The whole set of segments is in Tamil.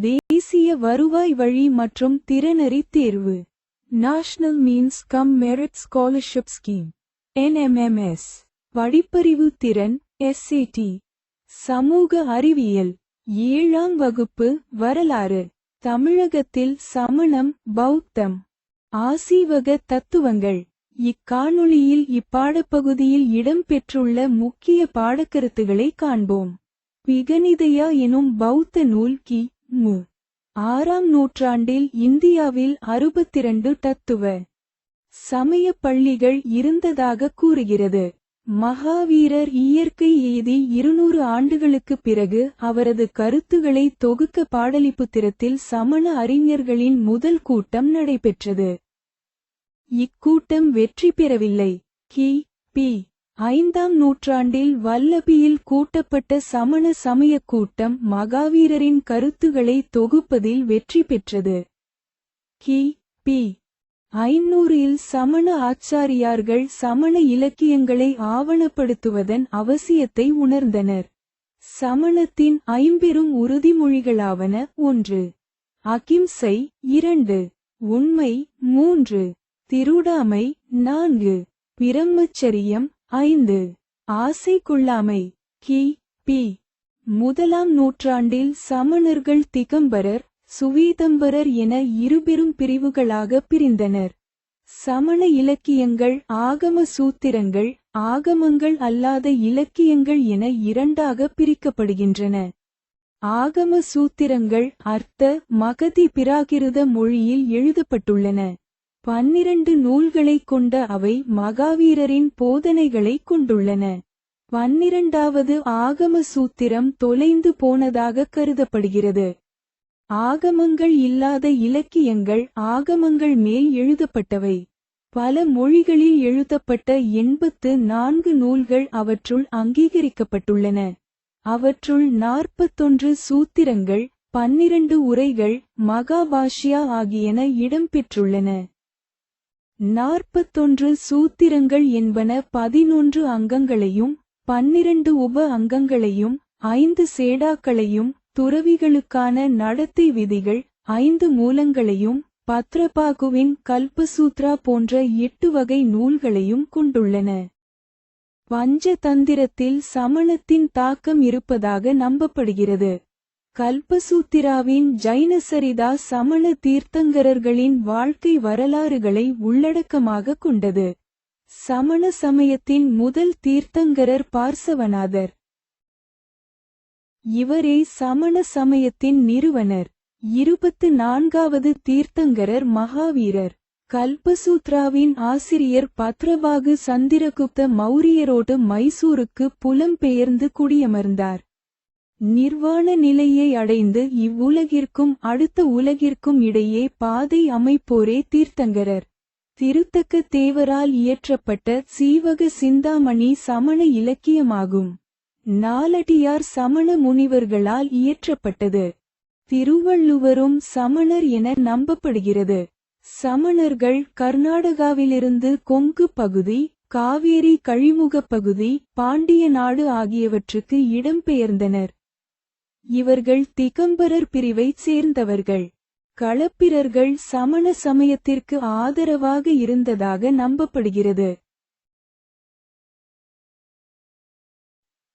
தேசிய வருவாய் வழி மற்றும் திறனறி தேர்வு. National means cum merit scholarship scheme NMMS படிப்பறிவு திறன் எஸ்ஏடி சமூக அறிவியல். ஏழாம் வகுப்பு வரலாறு. தமிழகத்தில் சமணம் பௌத்தம். ஆசீவக தத்துவங்கள். இக்காணொளியில் இப்பாடப்பகுதியில் இடம்பெற்றுள்ள முக்கிய பாடக்கருத்துகளை காண்போம். பிகனிதையா எனும் பௌத்த நூல் கி. மு. ஆறாம் நூற்றாண்டில் இந்தியாவில் அறுபத்திரண்டு தத்துவ சமய பள்ளிகள் இருந்ததாக கூறுகிறது. மகாவீரர் இயற்கை எய்தி இருநூறு ஆண்டுகளுக்குப் பிறகு அவரது கருத்துகளை தொகுக்க பாடலிபுத்திரத்தில் சமண அறிஞர்களின் முதல் கூட்டம் நடைபெற்றது. இக்கூட்டம் வெற்றி பெறவில்லை. கி. பி. ஐந்தாம் நூற்றாண்டில் வல்லபியில் கூட்டப்பட்ட சமண சமயக் கூட்டம் மகாவீரரின் கருத்துகளை தொகுப்பதில் வெற்றி பெற்றது. கி. பி. ஐநூறில் சமண ஆச்சாரியார்கள் சமண இலக்கியங்களை ஆவணப்படுத்துவதன் அவசியத்தை உணர்ந்தனர். சமணத்தின் ஐம்பெரும் உறுதிமொழிகளாவன ஒன்று அகிம்சை இரண்டு உண்மை மூன்று திருடாமை நான்கு பிரம்மச்சரியம் ஐந்து. ஆசை கொள்ளாமை கி. பி. முதலாம் நூற்றாண்டில் சமணர்கள் திகம்பரர் சுவீதம்பரர் என இருபெரும் பிரிவுகளாக பிரிந்தனர். சமண இலக்கியங்கள் ஆகம சூத்திரங்கள் ஆகமங்கள் அல்லாத இலக்கியங்கள் என இரண்டாக பிரிக்கப்படுகின்றன. ஆகம சூத்திரங்கள் அர்த்த மகதி பிராகிருத மொழியில் எழுதப்பட்டுள்ளன. பன்னிரண்டு நூல்களைக் கொண்ட அவை மகாவீரரின் போதனைகளைக் கொண்டுள்ளன. பன்னிரண்டாவது ஆகம சூத்திரம் தொலைந்து போனதாக கருதப்படுகிறது. ஆகமங்கள் இல்லாத இலக்கியங்கள் ஆகமங்கள் மேல் எழுதப்பட்டவை. பல மொழிகளில் எழுதப்பட்ட எண்பத்து நான்கு நூல்கள் அவற்றுள் அங்கீகரிக்கப்பட்டுள்ளன. அவற்றுள் நாற்பத்தொன்று சூத்திரங்கள் பன்னிரண்டு உரைகள் மகாபாஷ்யா ஆகியன இடம்பெற்றுள்ளன. நாற்பத்தொன்று சூத்திரங்கள் என்பன பதினொன்று அங்கங்களையும் பன்னிரண்டு உப அங்கங்களையும் ஐந்து சேடாக்களையும் துறவிகளுக்கான நடத்தை விதிகள் ஐந்து மூலங்களையும் பத்ரபாகுவின் கல்பசூத்ரா போன்ற எட்டு வகை நூல்களையும் கொண்டுள்ளன. பஞ்சதந்திரத்தில் சமணத்தின் தாக்கம் இருப்பதாக நம்பப்படுகிறது. கல்பசூத்திராவின் ஜைனசரிதா சமண தீர்த்தங்கரர்களின் வாழ்க்கை வரலாறுகளை உள்ளடக்கமாக கொண்டது. சமண சமயத்தின் முதல் தீர்த்தங்கரர் பார்சவநாதர். இவரே சமண சமயத்தின் நிறுவனர். இருபத்து நான்காவது தீர்த்தங்கரர் மகாவீரர். கல்பசூத்ராவின் ஆசிரியர் பத்ரபாகு சந்திரகுப்த மௌரியரோடு மைசூருக்கு புலம்பெயர்ந்து குடியமர்ந்தார். நிர்வாண நிலையை அடைந்து இவ்வுலகிற்கும் அடுத்த உலகிற்கும் இடையே பாதை அமைப்போரே தீர்த்தங்கரர். திருத்தக்க தேவரால் இயற்றப்பட்ட சீவக சிந்தாமணி சமண இலக்கியமாகும். நாலடியார் சமண முனிவர்களால் இயற்றப்பட்டது. திருவள்ளுவரும் சமணர் என நம்பப்படுகிறது. சமணர்கள் கர்நாடகாவிலிருந்து கொங்கு பகுதி காவேரி கழிமுகப் பகுதி பாண்டிய நாடு ஆகியவற்றுக்கு இடம்பெயர்ந்தனர். இவர்கள் திகம்பரர் பிரிவைச் சேர்ந்தவர்கள். களப்பிரர்கள் சமண சமயத்திற்கு ஆதரவாக இருந்ததாக நம்பப்படுகிறது.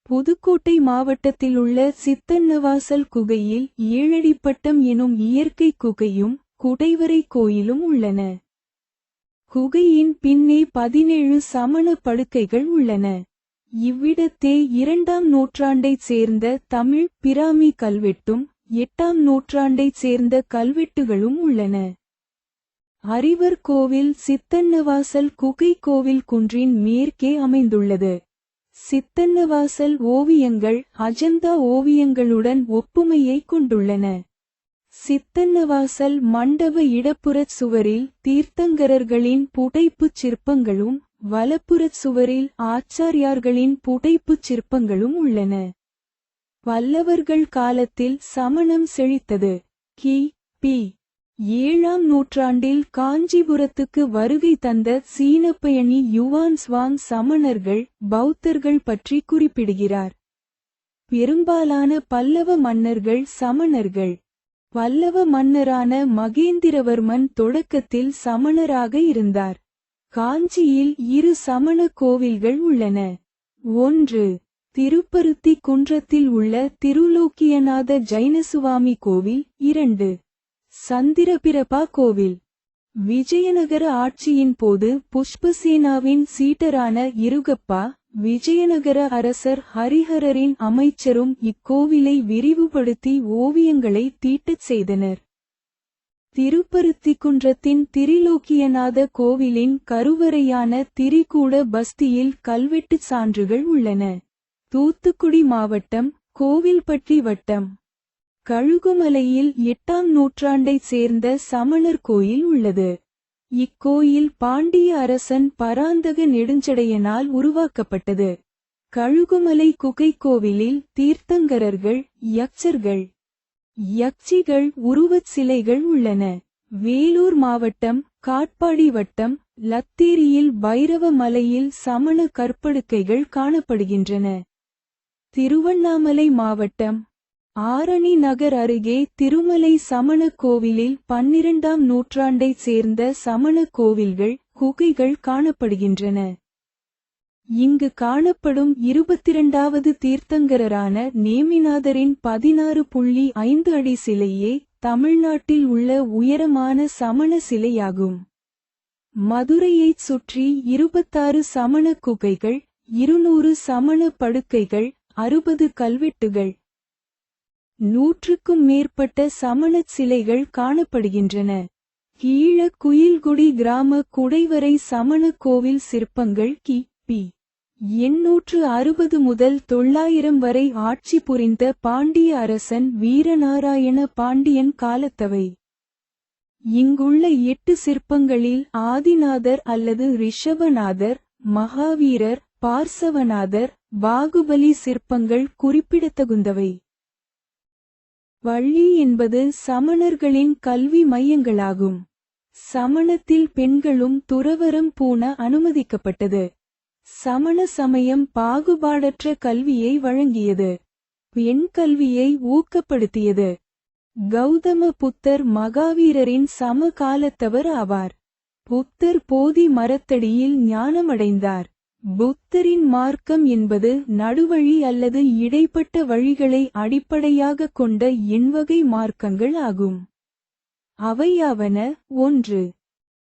புதுக்கோட்டை மாவட்டத்திலுள்ள சித்தன்னவாசல் குகையில் ஏழடிப்பட்டம் எனும் இயற்கை குகையும் குடைவரை கோயிலும் உள்ளன. குகையின் பின்னே பதினேழு சமண படுக்கைகள் உள்ளன. இவ்விடத்தே இரண்டாம் நூற்றாண்டைச் சேர்ந்த தமிழ் பிராமி கல்வெட்டும் எட்டாம் நூற்றாண்டைச் சேர்ந்த கல்வெட்டுகளும் உள்ளன. அறிவர் கோவில் சித்தன்னவாசல் குகை கோவில் குன்றின் மேற்கே அமைந்துள்ளது. சித்தன்னவாசல் ஓவியங்கள் அஜந்தா ஓவியங்களுடன் ஒப்புமையை கொண்டுள்ளன. சித்தன்னவாசல் மண்டப இடப்புறச் சுவரில் தீர்த்தங்கரர்களின் புடைப்புச் சிற்பங்களும் வலப்புறச் சுவரில் ஆச்சாரியார்களின் புடைப்புச் சிற்பங்களும் உள்ளன. பல்லவர்கள் காலத்தில் சமணம் செழித்தது. கி. பி. ஏழாம் நூற்றாண்டில் காஞ்சிபுரத்துக்கு வருகை தந்த சீனப்பயணி யுவான் ஸ்வாங் சமணர்கள் பௌத்தர்கள் பற்றி குறிப்பிடுகிறார். பெரும்பாலான பல்லவ மன்னர்கள் சமணர்கள். பல்லவ மன்னரான மகேந்திரவர்மன் தொடக்கத்தில் சமணராக இருந்தார். காஞ்சியில் இரு சமண கோவில்கள் உள்ளன. ஒன்று திருப்பருத்தி குன்றத்தில் உள்ள திருலோக்கியநாத ஜைனசுவாமி கோவில். இரண்டு சந்திரபிரபா கோவில். விஜயநகர ஆட்சியின் போது புஷ்பசேனாவின் சீட்டரான இருகப்பா விஜயநகர அரசர் ஹரிஹரரின் அமைச்சரும் இக்கோவிலை விரிவுபடுத்தி ஓவியங்களை தீட்டச் செய்தனர். திருப்பருத்திக்குன்றத்தின் திரிலோக்கியநாத கோவிலின் கருவறையான திரிகூட பஸ்தியில் கல்வெட்டுச் சான்றுகள் உள்ளன. தூத்துக்குடி மாவட்டம் கோவில்பட்டி வட்டம். கழுகுமலையில் எட்டாம் நூற்றாண்டைச் சேர்ந்த சமணர் கோயில் உள்ளது. இக்கோயில் பாண்டிய அரசன் பராந்தக நெடுஞ்சடையனால் உருவாக்கப்பட்டது. கழுகுமலை குகை கோவிலில் தீர்த்தங்கரர்கள் யக்சர்கள் யக்ஷிகள் உருவச் சிலைகள் உள்ளன. வேலூர் மாவட்டம் காட்பாடி வட்டம் லத்தேரியில் பைரவ மலையில் சமண கற்படுக்கைகள் காணப்படுகின்றன. திருவண்ணாமலை மாவட்டம் ஆரணி நகர் அருகே திருமலை சமண கோவிலில் பன்னிரண்டாம் நூற்றாண்டைச் சேர்ந்த சமண கோவில்கள் குகைகள் காணப்படுகின்றன. இங்கு காணப்படும் இருபத்திரண்டாவது தீர்த்தங்கரரான நேமிநாதரின் பதினாறு புள்ளி ஐந்து அடி சிலையே தமிழ்நாட்டில் உள்ள உயரமான சமண சிலையாகும். மதுரையைச் சுற்றி இருபத்தாறு சமண குகைகள் இருநூறு சமண படுக்கைகள் அறுபது கல்வெட்டுகள். நூற்றுக்கும் மேற்பட்ட சமணச் சிலைகள் காணப்படுகின்றன. கீழ குயில்குடி கிராம குடைவரை சமண கோவில் சிற்பங்கள் கி. பி. எண்ணூற்று அறுபது முதல் தொள்ளாயிரம் வரை ஆட்சி புரிந்த பாண்டிய அரசன் வீரநாராயண பாண்டியன் காலத்தவை. இங்குள்ள எட்டு சிற்பங்களில் ஆதிநாதர் அல்லது ரிஷபநாதர் மகாவீரர் பார்சவநாதர் பாகுபலி சிற்பங்கள் குறிப்பிடத்தகுந்தவை. வள்ளி என்பது சமணர்களின் கல்வி மையங்களாகும். சமணத்தில் பெண்களும் துறவரம் பூண அனுமதிக்கப்பட்டது. சமண சமயம் பாகுபாடற்ற கல்வியை வழங்கியது. பெண் கல்வியை ஊக்கப்படுத்தியது. கௌதம புத்தர் மகாவீரரின் சமகாலத்தவர் ஆவார். புத்தர் போதி மரத்தடியில் ஞானமடைந்தார். புத்தரின் மார்க்கம் என்பது நடுவழி அல்லது இடைப்பட்ட வழிகளை அடிப்படையாகக் கொண்ட எண்வகை மார்க்கங்கள் ஆகும். அவையாவன ஒன்று.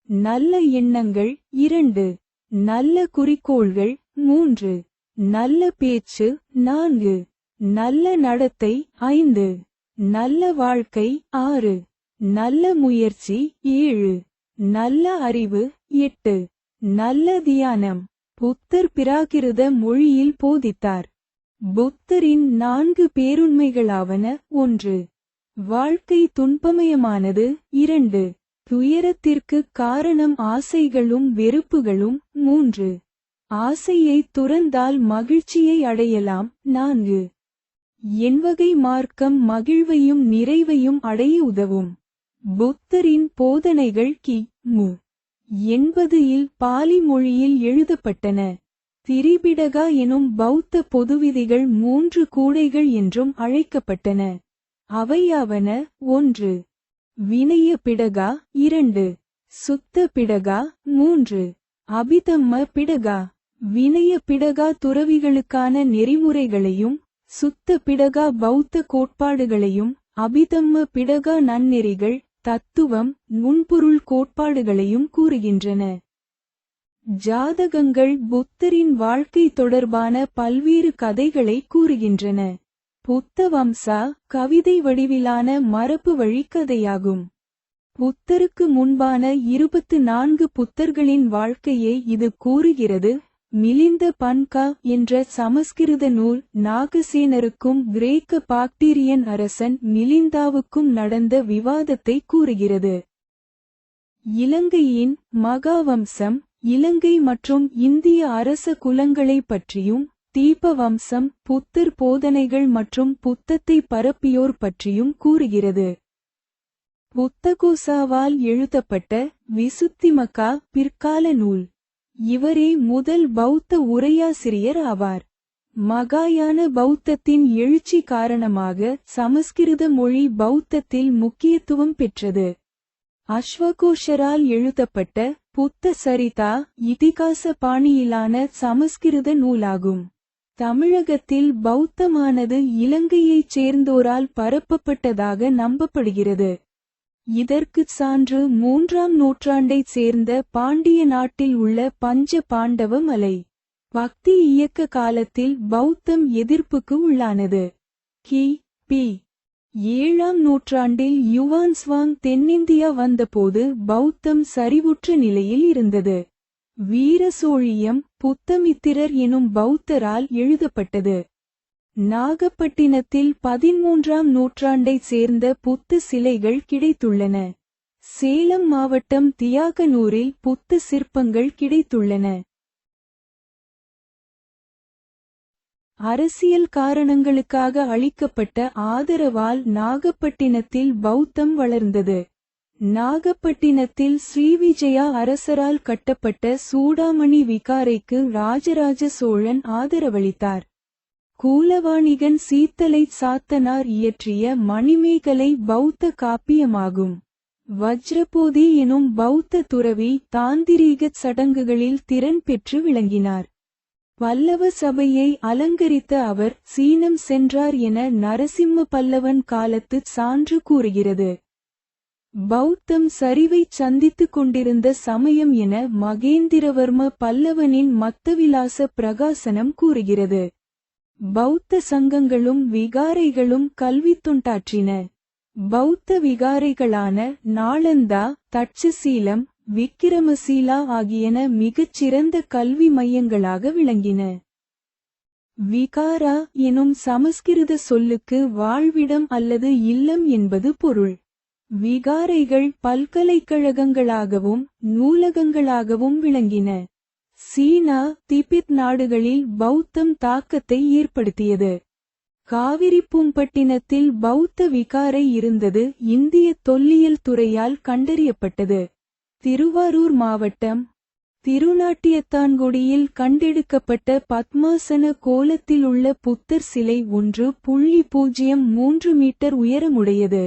நல்ல எண்ணங்கள் இரண்டு. நல்ல குறிக்கோள்கள் மூன்று. நல்ல பேச்சு நான்கு. நல்ல நடத்தை ஐந்து. நல்ல வாழ்க்கை ஆறு. நல்ல முயற்சி ஏழு. நல்ல அறிவு எட்டு. நல்ல தியானம். புத்தர் பிராகிருத மொழியில் போதித்தார். புத்தரின் நான்கு பேருண்மைகளாவன ஒன்று. வாழ்க்கை துன்பமயமானது இரண்டு. துயரத்திற்கு காரணம் ஆசைகளும் வெறுப்புகளும். மூன்று. ஆசையை துறந்தால் மகிழ்ச்சியை அடையலாம். நான்கு. என்வகை மார்க்கம் மகிழ்வையும் நிறைவையும் அடைய உதவும். புத்தரின் போதனைகள் கி. மு. எண்பது இல் பாலி மொழியில் எழுதப்பட்டன. திரிபிடகா எனும் பௌத்த பொதுவிதிகள் மூன்று கூடைகள் என்றும் அழைக்கப்பட்டன. அவையாவன. ஒன்று. வினய பிடகா இரண்டு சுத்த பிடகா மூன்று அபிதம்ம பிடகா வினய பிடகா துறவிகளுக்கான நெறிமுறைகளையும் சுத்த பிடகா பௌத்த கோட்பாடுகளையும் அபிதம்ம பிடகா நன்னெறிகள் தத்துவம் நுண்பொருள் கோட்பாடுகளையும் கூறுகின்றன. ஜாதகங்கள் புத்தரின் வாழ்க்கை தொடர்பான பல்வேறு கதைகளை கூறுகின்றன. புத்த வம்சா கவிதை வடிவிலான மரபு வழிக்கதையாகும். புத்தருக்கு முன்பான இருபத்து நான்கு புத்தர்களின் வாழ்க்கையை இது கூறுகிறது. மிலிந்த பன்கா என்ற சமஸ்கிருத நூல் நாகசேனருக்கும் கிரேக்க பாக்டீரியன் அரசன் மிலிந்தாவுக்கும் நடந்த விவாதத்தை கூறுகிறது. இலங்கையின் மகாவம்சம் இலங்கை மற்றும் இந்திய அரச குலங்களைப் பற்றியும் தீப வம்சம் புத்தர் போதனைகள் மற்றும் புத்தத்தை பரப்பியோர் பற்றியும் கூறுகிறது. புத்தகோசாவால் எழுதப்பட்ட விசுத்திமக்கா பிற்கால நூல். இவரே முதல் பௌத்த உரையாசிரியர் ஆவார். மகாயான பௌத்தத்தின் எழுச்சி காரணமாக சமஸ்கிருத மொழி பௌத்தத்தில் முக்கியத்துவம் பெற்றது. அஸ்வகோஷரால் எழுதப்பட்ட புத்த சரிதா இதிகாச பாணியிலான சமஸ்கிருத நூலாகும். தமிழகத்தில் பௌத்தமானது இலங்கையைச் சேர்ந்தோரால் பரப்பப்பட்டதாக நம்பப்படுகிறது. இதற்குச் சான்று மூன்றாம் நூற்றாண்டைச் சேர்ந்த பாண்டிய நாட்டில் உள்ள பஞ்ச பாண்டவ மலை. பக்தி இயக்க காலத்தில் பௌத்தம் எதிர்ப்புக்கு உள்ளானது. கி. பி. ஏழாம் நூற்றாண்டில் யுவான்ஸ்வாங் தென்னிந்தியா வந்தபோது பௌத்தம் சரிவுற்ற நிலையில் இருந்தது. வீரசோழியம் புத்தமித்திரர் எனும் பௌத்தரால் எழுதப்பட்டது. நாகப்பட்டினத்தில் பதிமூன்றாம் நூற்றாண்டைச் சேர்ந்த புத்த சிலைகள் கிடைத்துள்ளன. சேலம் மாவட்டம் தியாகனூரில் புத்த சிற்பங்கள் கிடைத்துள்ளன. அரசியல் காரணங்களுக்காக அளிக்கப்பட்ட ஆதரவால் நாகப்பட்டினத்தில் பௌத்தம் வளர்ந்தது. நாகப்பட்டினத்தில் ஸ்ரீவிஜயா அரசரால் கட்டப்பட்ட சூடாமணி விகாரைக்கு ராஜராஜ சோழன் ஆதரவளித்தார். கூலவாணிகன் சீத்தலை சாத்தனார் இயற்றிய மணிமேகலை பௌத்த காப்பியமாகும். வஜ்ரபோதி எனும் பௌத்த துறவி தாந்திரீகச் சடங்குகளில் திறன் பெற்று விளங்கினார். பல்லவ சபையை அலங்கரித்த அவர் சீனம் சென்றார் என நரசிம்ம பல்லவன் காலத்து சான்று கூறுகிறது. பௌத்தம் சரிவைச் சந்தித்துக் கொண்டிருந்த சமயம் என மகேந்திரவர்ம பல்லவனின் மத்தவிலாச பிரகாசனம் கூறுகிறது. பௌத்த சங்கங்களும் விகாரைகளும் கல்வி தொண்டாற்றின. பௌத்த விகாரைகளான நாளந்தா தட்சசீலம் விக்கிரமசீலா ஆகியன மிகச் சிறந்த கல்வி மையங்களாக விளங்கின. விகாரா எனும் சமஸ்கிருத சொல்லுக்கு வாழ்விடம் அல்லது இல்லம் என்பது பொருள். விகாரைகள் பல்கலைக்கழகங்களாகவும் நூலகங்களாகவும் விளங்கின. சீனா திபெத் நாடுகளில் பௌத்தம் தாக்கத்தை ஏற்படுத்தியது. காவிரி பூம்பட்டினத்தில் பௌத்த விகாரை இருந்தது இந்திய தொல்லியல் துறையால் கண்டறியப்பட்டது. திருவாரூர் மாவட்டம் திருநாட்டியத்தான்குடியில் கண்டெடுக்கப்பட்ட பத்மாசன கோலத்தில் உள்ள புத்தர் சிலை ஒன்று புள்ளி பூஜ்ஜியம் மூன்று மீட்டர் உயரமுடையது.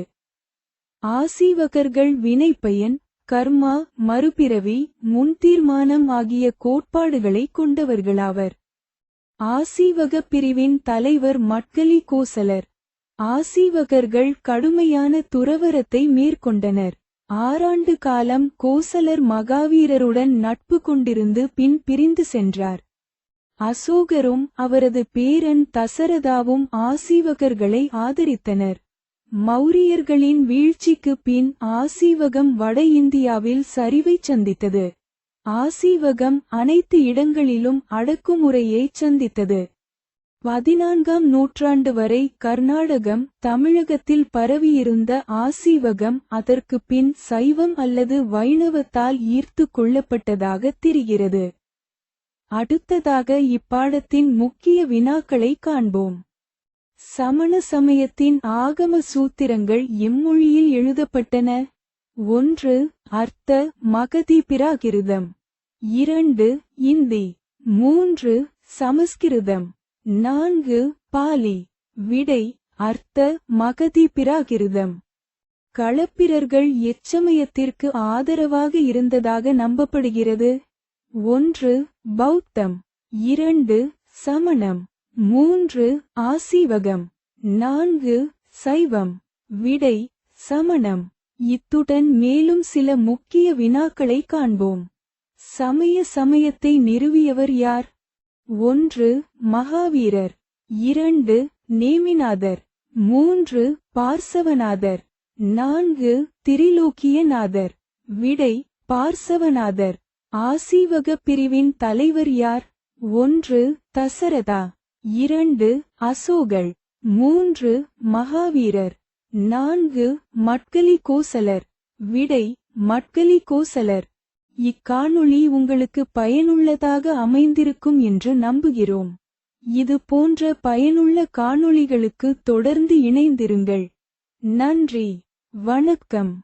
ஆசீவகர்கள் வினைப்பயன் கர்மா மறுபிறவி முன்தீர்மானம் ஆகிய கோட்பாடுகளை கொண்டவர்களாவர். ஆசீவக பிரிவின் தலைவர் மட்கலி கோசலர். ஆசீவகர்கள் கடுமையான துறவரத்தை மேற்கொண்டனர். ஆறாண்டு காலம் கோசலர் மகாவீரருடன் நட்பு கொண்டிருந்து பின் பிரிந்து சென்றார். அசோகரும் அவரது பேரன் தசரதாவும் ஆசீவகர்களை ஆதரித்தனர். மௌரியர்களின் வீழ்ச்சிக்கு பின் ஆசீவகம் வட இந்தியாவில் சரிவை சந்தித்தது. ஆசீவகம் அனைத்து இடங்களிலும் அடக்குமுறையைச் சந்தித்தது. பதினான்காம் நூற்றாண்டு வரை கர்நாடகம் தமிழகத்தில் பரவியிருந்த ஆசீவகம் அதற்கு பின் சைவம் அல்லது வைணவத்தால் ஈர்த்து கொள்ளப்பட்டதாக தெரிகிறது. அடுத்ததாக இப்பாடத்தின் முக்கிய வினாக்களை காண்போம். சமண சமயத்தின் ஆகம சூத்திரங்கள் எம்மொழியில் எழுதப்பட்டன. ஒன்று அர்த்த மகதி பிராகிருதம் இரண்டு இந்தி. மூன்று சமஸ்கிருதம். நான்கு பாலி. விடை அர்த்த மகதி பிராகிருதம் களப்பிரர்கள் எச்சமயத்திற்கு ஆதரவாக இருந்ததாக நம்பப்படுகிறது. ஒன்று பௌத்தம். இரண்டு சமணம். மூன்று ஆசீவகம். நான்கு சைவம். விடை சமணம். இத்துடன் மேலும் சில முக்கிய வினாக்களை காண்போம். சமய சமயத்தை நிறுவியவர் யார்? ஒன்று மகாவீரர். இரண்டு நேமிநாதர். மூன்று பார்சவநாதர். நான்கு திரிலோக்கியநாதர். விடை பார்சவநாதர். ஆசீவக பிரிவின் தலைவர் யார்? ஒன்று தசரதா. இரண்டு அசோகர் மூன்று மகாவீரர் நான்கு மட்கலி கோசலர் விடை மட்கலி கோசலர் இக்காணொளி உங்களுக்கு பயனுள்ளதாக அமைந்திருக்கும் என்று நம்புகிறோம். இது போன்ற பயனுள்ள காணொளிகளுக்கு தொடர்ந்து இணைந்திருங்கள். நன்றி வணக்கம்.